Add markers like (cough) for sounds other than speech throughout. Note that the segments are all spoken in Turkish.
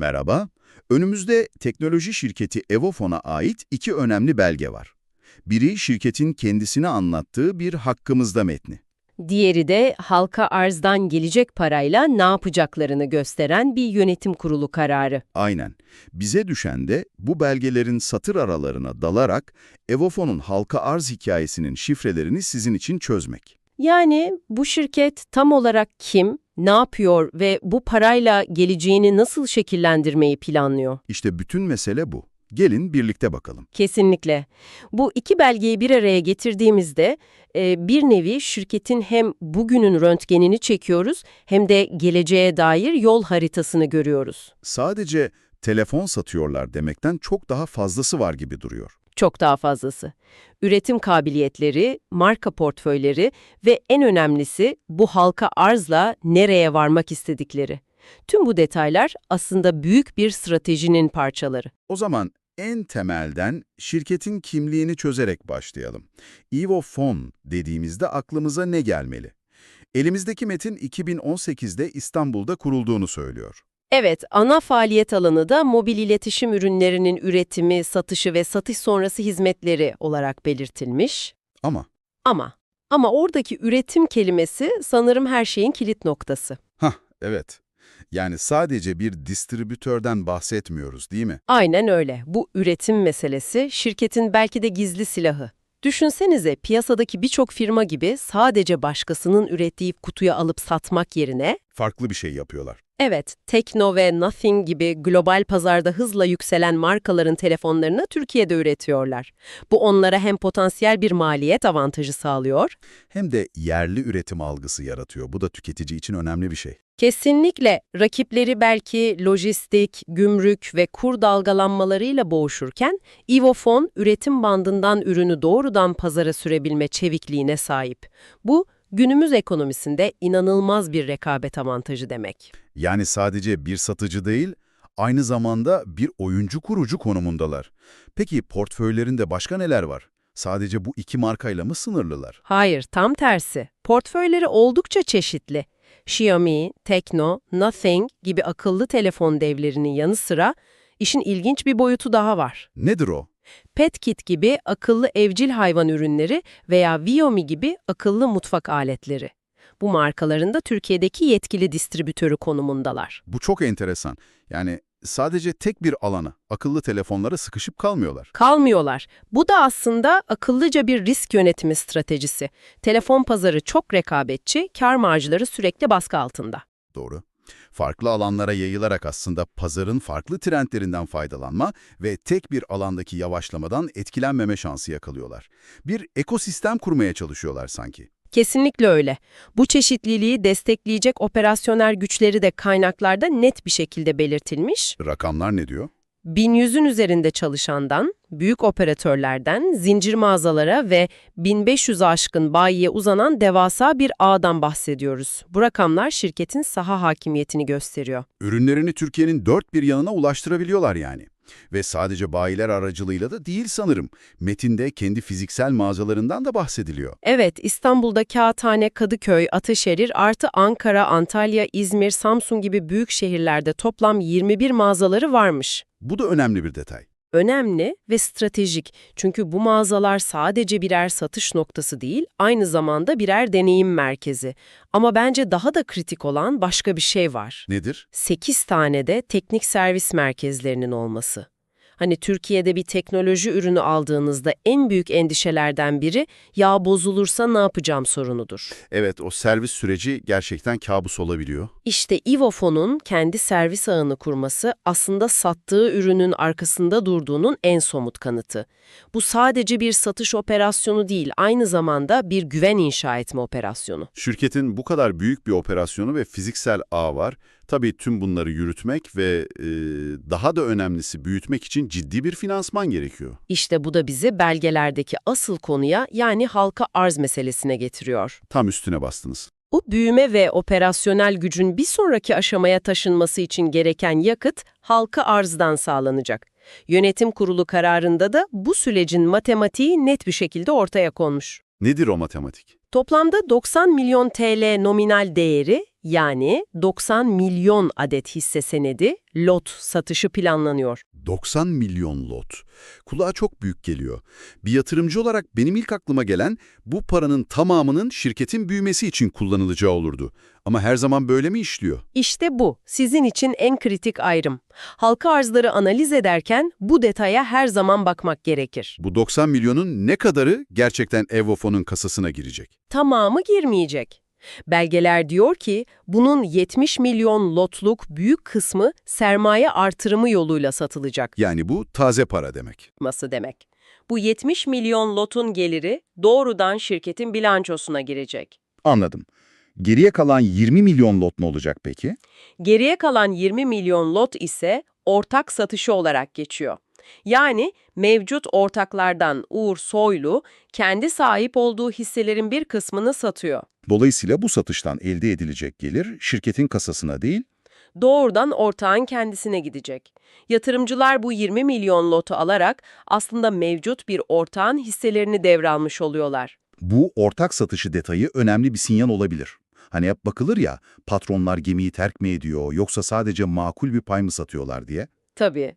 Merhaba. Önümüzde teknoloji şirketi Evofon'a ait iki önemli belge var. Biri şirketin kendisine anlattığı bir hakkımızda metni. Diğeri de halka arzdan gelecek parayla ne yapacaklarını gösteren bir yönetim kurulu kararı. Aynen. Bize düşen de bu belgelerin satır aralarına dalarak Evofon'un halka arz hikayesinin şifrelerini sizin için çözmek. Yani bu şirket tam olarak kim, ne yapıyor ve bu parayla geleceğini nasıl şekillendirmeyi planlıyor? İşte bütün mesele bu. Gelin birlikte bakalım. Kesinlikle. Bu iki belgeyi bir araya getirdiğimizde e, bir nevi şirketin hem bugünün röntgenini çekiyoruz hem de geleceğe dair yol haritasını görüyoruz. Sadece telefon satıyorlar demekten çok daha fazlası var gibi duruyor. Çok daha fazlası. Üretim kabiliyetleri, marka portföyleri ve en önemlisi bu halka arzla nereye varmak istedikleri. Tüm bu detaylar aslında büyük bir stratejinin parçaları. O zaman en temelden şirketin kimliğini çözerek başlayalım. Evofon dediğimizde aklımıza ne gelmeli? Elimizdeki metin 2018'de İstanbul'da kurulduğunu söylüyor. Evet, ana faaliyet alanı da mobil iletişim ürünlerinin üretimi, satışı ve satış sonrası hizmetleri olarak belirtilmiş. Ama Ama, ama oradaki üretim kelimesi sanırım her şeyin kilit noktası. Hah, evet. Yani sadece bir distribütörden bahsetmiyoruz değil mi? Aynen öyle. Bu üretim meselesi şirketin belki de gizli silahı. Düşünsenize piyasadaki birçok firma gibi sadece başkasının ürettiği kutuya alıp satmak yerine, Farklı bir şey yapıyorlar. Evet Tekno ve Nothing gibi global pazarda hızla yükselen markaların telefonlarını Türkiye'de üretiyorlar. Bu onlara hem potansiyel bir maliyet avantajı sağlıyor, Hem de yerli üretim algısı yaratıyor. Bu da tüketici için önemli bir şey. Kesinlikle rakipleri belki lojistik, gümrük ve kur dalgalanmalarıyla boğuşurken, Ivofon üretim bandından ürünü doğrudan pazara sürebilme çevikliğine sahip. Bu, günümüz ekonomisinde inanılmaz bir rekabet avantajı demek. Yani sadece bir satıcı değil, aynı zamanda bir oyuncu kurucu konumundalar. Peki portföylerinde başka neler var? Sadece bu iki markayla mı sınırlılar? Hayır, tam tersi. Portföyleri oldukça çeşitli. Xiaomi, Tekno, Nothing gibi akıllı telefon devlerinin yanı sıra işin ilginç bir boyutu daha var. Nedir o? PetKit gibi akıllı evcil hayvan ürünleri veya Viomi gibi akıllı mutfak aletleri. Bu markaların da Türkiye'deki yetkili distribütörü konumundalar. Bu çok enteresan. Yani sadece tek bir alana, akıllı telefonlara sıkışıp kalmıyorlar. Kalmıyorlar. Bu da aslında akıllıca bir risk yönetimi stratejisi. Telefon pazarı çok rekabetçi, kar marjları sürekli baskı altında. Doğru. Farklı alanlara yayılarak aslında pazarın farklı trendlerinden faydalanma ve tek bir alandaki yavaşlamadan etkilenmeme şansı yakalıyorlar. Bir ekosistem kurmaya çalışıyorlar sanki. Kesinlikle öyle. Bu çeşitliliği destekleyecek operasyonel güçleri de kaynaklarda net bir şekilde belirtilmiş. Rakamlar ne diyor? 1100'ün üzerinde çalışandan, büyük operatörlerden, zincir mağazalara ve 1500 aşkın bayiye uzanan devasa bir ağdan bahsediyoruz. Bu rakamlar şirketin saha hakimiyetini gösteriyor. Ürünlerini Türkiye'nin dört bir yanına ulaştırabiliyorlar yani. Ve sadece bayiler aracılığıyla da değil sanırım. Metinde kendi fiziksel mağazalarından da bahsediliyor. Evet, İstanbul'da Kağıthane, Kadıköy, Ataşehir artı Ankara, Antalya, İzmir, Samsun gibi büyük şehirlerde toplam 21 mağazaları varmış. Bu da önemli bir detay. Önemli ve stratejik çünkü bu mağazalar sadece birer satış noktası değil, aynı zamanda birer deneyim merkezi. Ama bence daha da kritik olan başka bir şey var. Nedir? 8 tane de teknik servis merkezlerinin olması. Hani Türkiye'de bir teknoloji ürünü aldığınızda en büyük endişelerden biri yağ bozulursa ne yapacağım sorunudur. Evet, o servis süreci gerçekten kabus olabiliyor. İşte Ivofon'un kendi servis ağını kurması aslında sattığı ürünün arkasında durduğunun en somut kanıtı. Bu sadece bir satış operasyonu değil, aynı zamanda bir güven inşa etme operasyonu. Şirketin bu kadar büyük bir operasyonu ve fiziksel ağ var. Tabii tüm bunları yürütmek ve e, daha da önemlisi büyütmek için ciddi bir finansman gerekiyor. İşte bu da bizi belgelerdeki asıl konuya yani halka arz meselesine getiriyor. Tam üstüne bastınız. Bu büyüme ve operasyonel gücün bir sonraki aşamaya taşınması için gereken yakıt halka arzdan sağlanacak. Yönetim kurulu kararında da bu sürecin matematiği net bir şekilde ortaya konmuş. Nedir o matematik? Toplamda 90 milyon TL nominal değeri Yani 90 milyon adet hisse senedi, lot satışı planlanıyor. 90 milyon lot. Kulağa çok büyük geliyor. Bir yatırımcı olarak benim ilk aklıma gelen bu paranın tamamının şirketin büyümesi için kullanılacağı olurdu. Ama her zaman böyle mi işliyor? İşte bu, sizin için en kritik ayrım. Halka arzları analiz ederken bu detaya her zaman bakmak gerekir. Bu 90 milyonun ne kadarı gerçekten Evofon'un kasasına girecek? Tamamı girmeyecek. Belgeler diyor ki bunun 70 milyon lotluk büyük kısmı sermaye artırımı yoluyla satılacak Yani bu taze para demek. ması demek. Bu 70 milyon lotun geliri doğrudan şirketin bilançosuna girecek. Anladım. Geriye kalan 20 milyon lot ne olacak peki? Geriye kalan 20 milyon lot ise ortak satışı olarak geçiyor. Yani mevcut ortaklardan Uğur Soylu kendi sahip olduğu hisselerin bir kısmını satıyor. Dolayısıyla bu satıştan elde edilecek gelir şirketin kasasına değil, Doğrudan ortağın kendisine gidecek. Yatırımcılar bu 20 milyon lotu alarak aslında mevcut bir ortağın hisselerini devralmış oluyorlar. bu ortak satışı detayı önemli bir sinyal olabilir. Hani hep bakılır ya, patronlar gemiyi terk mi ediyor yoksa sadece makul bir pay mı satıyorlar diye. Tabii.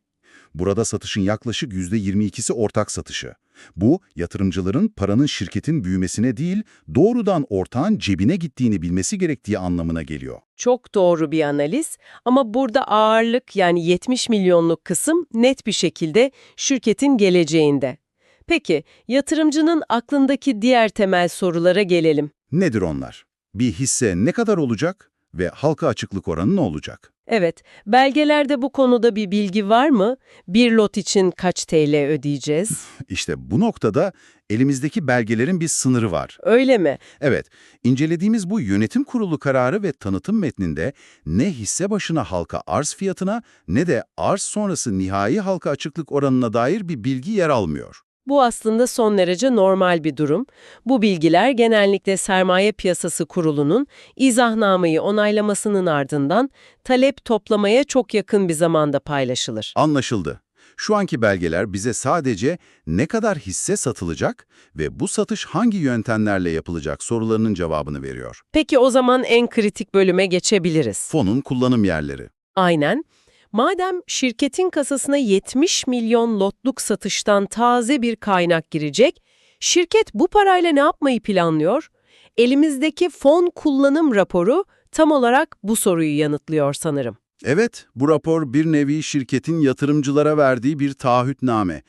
Burada satışın yaklaşık %22'si ortak satışı. Bu, yatırımcıların paranın şirketin büyümesine değil, doğrudan ortağın cebine gittiğini bilmesi gerektiği anlamına geliyor. Çok doğru bir analiz ama burada ağırlık yani 70 milyonluk kısım net bir şekilde şirketin geleceğinde. Peki yatırımcının aklındaki diğer temel sorulara gelelim. Nedir onlar? Bir hisse ne kadar olacak ve halka açıklık oranı ne olacak? Evet, belgelerde bu konuda bir bilgi var mı? Bir lot için kaç TL ödeyeceğiz? (laughs) İşte bu noktada elimizdeki belgelerin bir sınırı var. Öyle mi? Evet, incelediğimiz bu yönetim kurulu kararı ve tanıtım metninde ne hisse başına halka arz fiyatına ne de arz sonrası nihai halka açıklık oranına dair bir bilgi yer almıyor. Bu aslında son derece normal bir durum. Bu bilgiler genellikle Sermaye Piyasası Kurulu'nun izahnnameyi onaylamasının ardından talep toplamaya çok yakın bir zamanda paylaşılır. Anlaşıldı. Şu anki belgeler bize sadece ne kadar hisse satılacak ve bu satış hangi yöntemlerle yapılacak sorularının cevabını veriyor. Peki o zaman en kritik bölüme geçebiliriz. Fonun kullanım yerleri. Aynen. Madem şirketin kasasına 70 milyon lotluk satıştan taze bir kaynak girecek, şirket bu parayla ne yapmayı planlıyor? Elimizdeki fon kullanım raporu tam olarak bu soruyu yanıtlıyor sanırım. Evet, bu rapor bir nevi şirketin yatırımcılara verdiği bir taahhütname.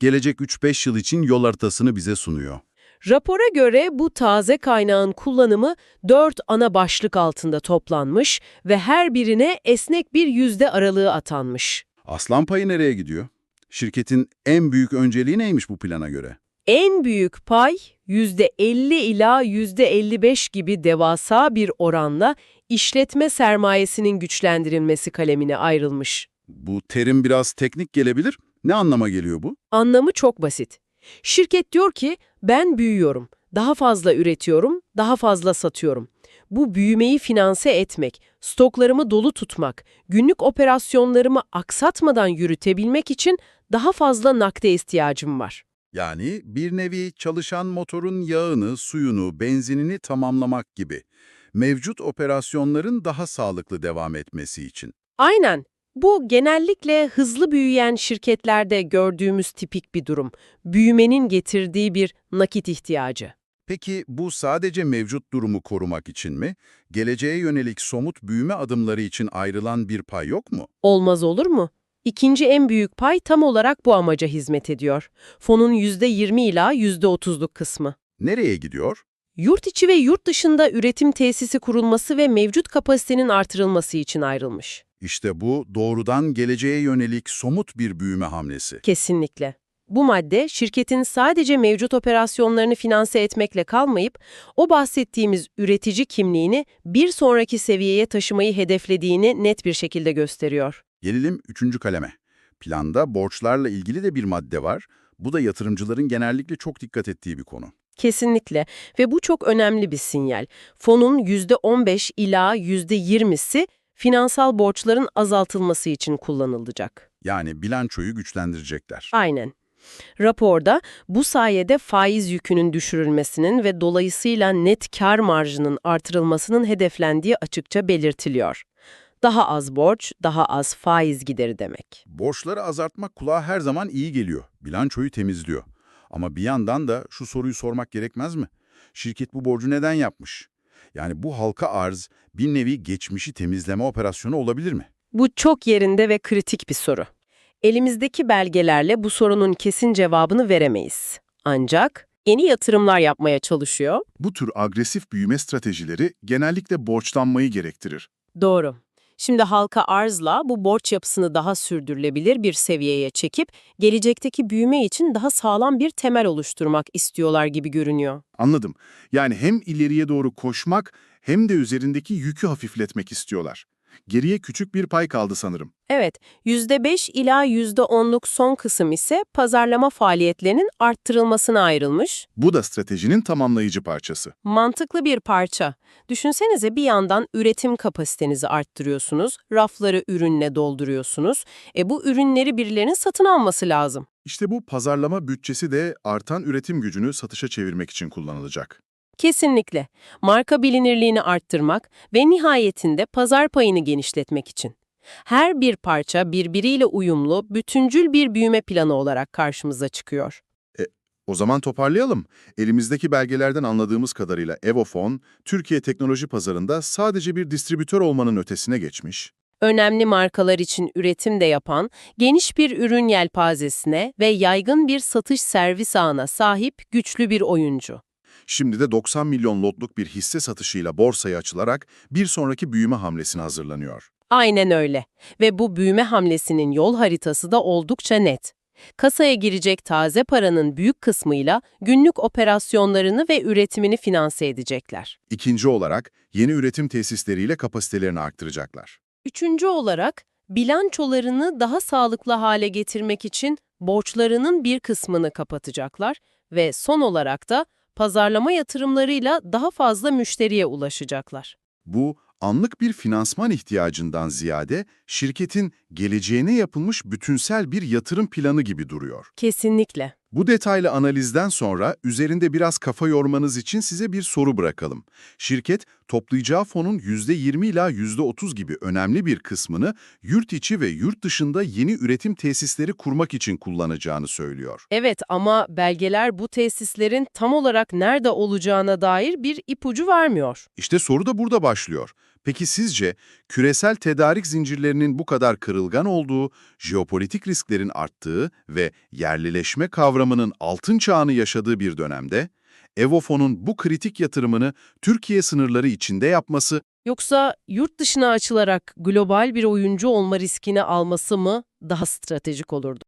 Gelecek 3-5 yıl için yol haritasını bize sunuyor. Rapora göre bu taze kaynağın kullanımı dört ana başlık altında toplanmış ve her birine esnek bir yüzde aralığı atanmış. Aslan payı nereye gidiyor? Şirketin en büyük önceliği neymiş bu plana göre? En büyük pay %50 ila %55 gibi devasa bir oranla işletme sermayesinin güçlendirilmesi kalemine ayrılmış. Bu terim biraz teknik gelebilir. Ne anlama geliyor bu? Anlamı çok basit. Şirket diyor ki ben büyüyorum, daha fazla üretiyorum, daha fazla satıyorum. Bu büyümeyi finanse etmek, stoklarımı dolu tutmak, günlük operasyonlarımı aksatmadan yürütebilmek için daha fazla nakde ihtiyacım var. Yani bir nevi çalışan motorun yağını, suyunu, benzinini tamamlamak gibi. Mevcut operasyonların daha sağlıklı devam etmesi için. Aynen. Bu genellikle hızlı büyüyen şirketlerde gördüğümüz tipik bir durum. Büyümenin getirdiği bir nakit ihtiyacı. Peki bu sadece mevcut durumu korumak için mi? Geleceğe yönelik somut büyüme adımları için ayrılan bir pay yok mu? Olmaz olur mu? İkinci en büyük pay tam olarak bu amaca hizmet ediyor. Fonun %20 ila %30'luk kısmı. Nereye gidiyor? Yurt içi ve yurt dışında üretim tesisi kurulması ve mevcut kapasitenin artırılması için ayrılmış. İşte bu doğrudan geleceğe yönelik somut bir büyüme hamlesi. Kesinlikle. Bu madde şirketin sadece mevcut operasyonlarını finanse etmekle kalmayıp o bahsettiğimiz üretici kimliğini bir sonraki seviyeye taşımayı hedeflediğini net bir şekilde gösteriyor. Gelelim üçüncü kaleme. Planda borçlarla ilgili de bir madde var. Bu da yatırımcıların genellikle çok dikkat ettiği bir konu. Kesinlikle ve bu çok önemli bir sinyal. Fonun %15 ila %20'si finansal borçların azaltılması için kullanılacak. Yani bilançoyu güçlendirecekler. Aynen. Raporda bu sayede faiz yükünün düşürülmesinin ve dolayısıyla net kar marjının artırılmasının hedeflendiği açıkça belirtiliyor. Daha az borç, daha az faiz gideri demek. Borçları azaltmak kulağa her zaman iyi geliyor. Bilançoyu temizliyor. Ama bir yandan da şu soruyu sormak gerekmez mi? Şirket bu borcu neden yapmış? Yani bu halka arz bir nevi geçmişi temizleme operasyonu olabilir mi? Bu çok yerinde ve kritik bir soru. Elimizdeki belgelerle bu sorunun kesin cevabını veremeyiz. Ancak yeni yatırımlar yapmaya çalışıyor. Bu tür agresif büyüme stratejileri genellikle borçlanmayı gerektirir. Doğru. Şimdi halka arzla bu borç yapısını daha sürdürülebilir bir seviyeye çekip gelecekteki büyüme için daha sağlam bir temel oluşturmak istiyorlar gibi görünüyor. Anladım. Yani hem ileriye doğru koşmak hem de üzerindeki yükü hafifletmek istiyorlar. Geriye küçük bir pay kaldı sanırım. Evet, %5 ila %10'luk son kısım ise pazarlama faaliyetlerinin arttırılmasına ayrılmış. Bu da stratejinin tamamlayıcı parçası. Mantıklı bir parça. Düşünsenize bir yandan üretim kapasitenizi arttırıyorsunuz, rafları ürünle dolduruyorsunuz. E bu ürünleri birilerinin satın alması lazım. İşte bu pazarlama bütçesi de artan üretim gücünü satışa çevirmek için kullanılacak. Kesinlikle. Marka bilinirliğini arttırmak ve nihayetinde pazar payını genişletmek için. Her bir parça birbiriyle uyumlu, bütüncül bir büyüme planı olarak karşımıza çıkıyor. O zaman toparlayalım. Elimizdeki belgelerden anladığımız kadarıyla Evofon, Türkiye teknoloji pazarında sadece bir distribütör olmanın ötesine geçmiş. Önemli markalar için üretim de yapan, geniş bir ürün yelpazesine ve yaygın bir satış servis ağına sahip güçlü bir oyuncu. Şimdi de 90 milyon lotluk bir hisse satışıyla borsaya açılarak bir sonraki büyüme hamlesine hazırlanıyor. Aynen öyle. Ve bu büyüme hamlesinin yol haritası da oldukça net. Kasaya girecek taze paranın büyük kısmıyla günlük operasyonlarını ve üretimini finanse edecekler. İkinci olarak yeni üretim tesisleriyle kapasitelerini arttıracaklar. Üçüncü olarak bilançolarını daha sağlıklı hale getirmek için borçlarının bir kısmını kapatacaklar ve son olarak da pazarlama yatırımlarıyla daha fazla müşteriye ulaşacaklar. Bu anlık bir finansman ihtiyacından ziyade şirketin geleceğine yapılmış bütünsel bir yatırım planı gibi duruyor. Kesinlikle. Bu detaylı analizden sonra üzerinde biraz kafa yormanız için size bir soru bırakalım. Şirket toplayacağı fonun %20 ila %30 gibi önemli bir kısmını yurt içi ve yurt dışında yeni üretim tesisleri kurmak için kullanacağını söylüyor. Evet ama belgeler bu tesislerin tam olarak nerede olacağına dair bir ipucu vermiyor. İşte soru da burada başlıyor. Peki sizce küresel tedarik zincirlerinin bu kadar kırılgan olduğu, jeopolitik risklerin arttığı ve yerlileşme kavramının altın çağını yaşadığı bir dönemde, Evofon'un bu kritik yatırımını Türkiye sınırları içinde yapması Yoksa yurt dışına açılarak global bir oyuncu olma riskini alması mı daha stratejik olurdu?